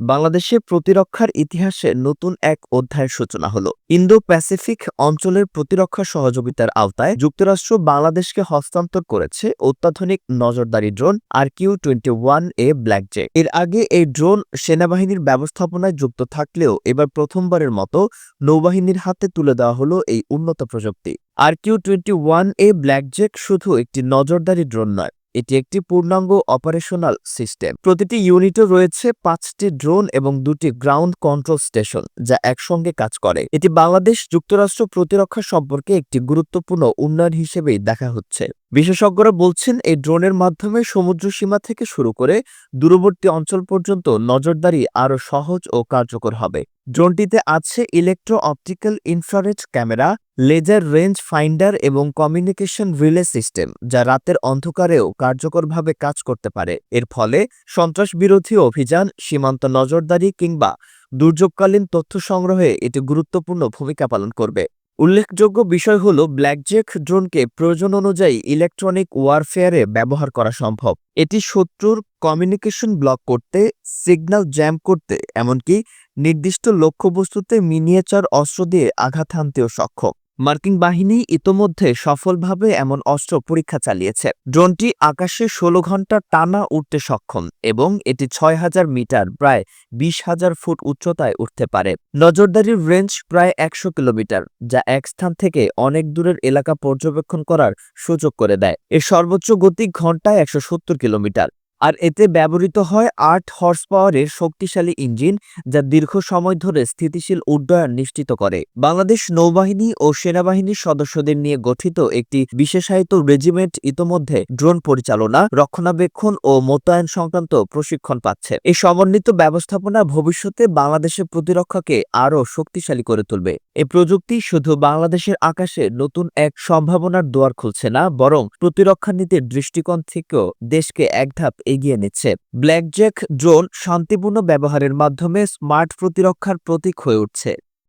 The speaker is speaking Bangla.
বাংলাদেশে প্রতিরক্ষার ইতিহাসে নতুন এক অধ্যায়ের সূচনা হল। ইন্দো প্যাসিফিক অঞ্চলের প্রতিরক্ষা সহযোগিতার আওতায় যুক্তরাষ্ট্র বাংলাদেশকে হস্তান্তর করেছে অত্যাধুনিক নজরদারি drone R Q twenty one A Blackjack. এর আগে এই ড্রোন সেনাবাহিনীর ব্যবস্থাপনায় যুক্ত থাকলেও এবার প্রথমবারের মতো নৌবাহিনীর হাতে তুলে দেওয়া হলো এই উন্নত প্রযুক্তি। R Q twenty one A Blackjack শুধু একটি নজরদারি ড্রোন নয় এটি একটি পূর্ণাঙ্গ অপারেশনাল সিস্টেম প্রতিটি ইউনিটে রয়েছে পাঁচটি ড্রোন এবং দুটি গ্রাউন্ড কন্ট্রোল স্টেশন যা একসঙ্গে কাজ করে। এটি বাংলাদেশ যুক্তরাষ্ট্র প্রতিরক্ষা সম্পর্কে একটি গুরুত্বপূর্ণ উন্নয়ন হিসেবেই দেখা হচ্ছে। বিশেষজ্ঞরা বলছেন, এই ড্রোনের মাধ্যমে সমুদ্র সীমা থেকে শুরু করে দূরবর্তী অঞ্চল পর্যন্ত নজরদারি আরও সহজ ও কার্যকর হবে। ড্রোনটিতে আছে electro optical infrared camera laser range finder এবং কমিউনিকেশন রিলে সিস্টেম যা রাতের অন্ধকারেও কার্যকরভাবে কাজ করতে পারে। এর ফলে সন্ত্রাস বিরোধী অভিযান, সীমান্ত নজরদারি কিংবা দুর্যোগকালীন তথ্য সংগ্রহে এটি গুরুত্বপূর্ণ ভূমিকা পালন করবে। উল্লেখযোগ্য বিষয় হল ব্ল্যাকজেক ড্রোনকে প্রয়োজন অনুযায়ী ইলেকট্রনিক ওয়ারফেয়ারে ব্যবহার করা সম্ভব। এটি শত্রুর কমিউনিকেশন ব্লক করতে সিগন্যাল জ্যাম করতে, এমনকি নির্দিষ্ট লক্ষ্যবস্তুতে মিনিয়েচার অস্ত্র দিয়ে আঘাত হানতেও সক্ষম। মার্কিন বাহিনী ইতোমধ্যে সফলভাবে এমন অস্ত্র পরীক্ষা চালিয়েছে। ড্রোনটি আকাশে ষোলো ঘণ্টা টানা উঠতে সক্ষম এবং এটি ছয় হাজার মিটার, প্রায় বিশ হাজার ফুট উচ্চতায় উঠতে পারে। নজরদারির রেঞ্জ প্রায় একশো কিলোমিটার, যা এক স্থান থেকে অনেক দূরের এলাকা পর্যবেক্ষণ করার সুযোগ করে দেয়। এর সর্বোচ্চ গতি ঘন্টায় একশো সত্তর কিলোমিটার। আর এতে ব্যবহৃত হয় আট হর্স পাওয়ারের শক্তিশালী ইঞ্জিন, যা দীর্ঘ সময় ধরে স্থিতিশীল উড্ডয়ন নিশ্চিত করে। বাংলাদেশ নৌবাহিনী ও সেনাবাহিনীর সদস্যদের নিয়ে গঠিত একটি বিশেষায়িত রেজিমেন্ট ইতোমধ্যে ড্রোন পরিচালনা, রক্ষণাবেক্ষণ ও মোতায়েন সংক্রান্ত প্রশিক্ষণ পাচ্ছে। এই সমন্বিত ব্যবস্থাপনা ভবিষ্যতে বাংলাদেশের প্রতিরক্ষাকে আরও শক্তিশালী করে তুলবে। এই প্রযুক্তি শুধু বাংলাদেশের আকাশে নতুন এক সম্ভাবনার দুয়ার খুলছে না, বরং প্রতিরক্ষা নীতির দৃষ্টিকোণ থেকেও দেশকে এক ধাপ এগিয়ে নিচ্ছে। ব্ল্যাকজ্যাক ড্রোন শান্তিপূর্ণ ব্যবহারের মাধ্যমে স্মার্ট প্রতিরক্ষার প্রতীক হয়ে উঠছে।